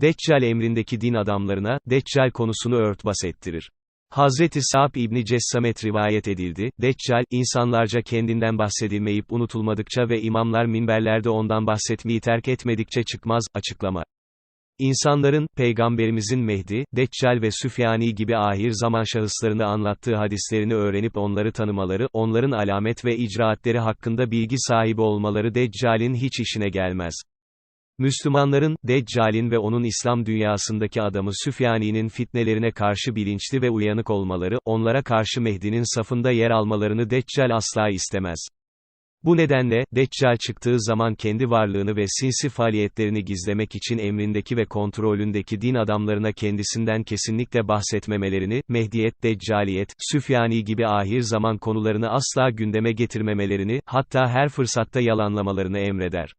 Deccal emrindeki din adamlarına, Deccal konusunu örtbas ettirir. Hazreti Sa'b İbni Cessamet rivayet edildi, Deccal, insanlarca kendinden bahsedilmeyip unutulmadıkça ve imamlar minberlerde ondan bahsetmeyi terk etmedikçe çıkmaz, açıklama. İnsanların, Peygamberimizin Mehdi, Deccal ve Süfyani gibi ahir zaman şahıslarını anlattığı hadislerini öğrenip onları tanımaları, onların alamet ve icraatleri hakkında bilgi sahibi olmaları Deccal'in hiç işine gelmez. Müslümanların, Deccal'in ve onun İslam dünyasındaki adamı Süfyani'nin fitnelerine karşı bilinçli ve uyanık olmaları, onlara karşı Mehdi'nin safında yer almalarını Deccal asla istemez. Bu nedenle, Deccal çıktığı zaman kendi varlığını ve sinsi faaliyetlerini gizlemek için emrindeki ve kontrolündeki din adamlarına kendisinden kesinlikle bahsetmemelerini, Mehdiyet, Deccaliyet, Süfyani gibi ahir zaman konularını asla gündeme getirmemelerini, hatta her fırsatta yalanlamalarını emreder.